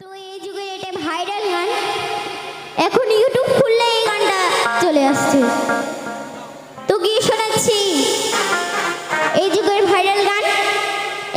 তো এই যুগে এটা ভাইরাল গান। এখন ইউটিউব খুললে এই গানটা চলে আসছে। তো গিয়ে শোনাচ্ছি। এই যুগের ভাইরাল গান,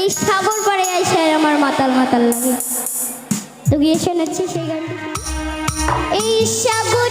এই সাগর পাড়ে আইসে আমার মাতাল মাতাল লাগে। তো গিয়ে শোনাচ্ছি সেই গানটা। এই সাগর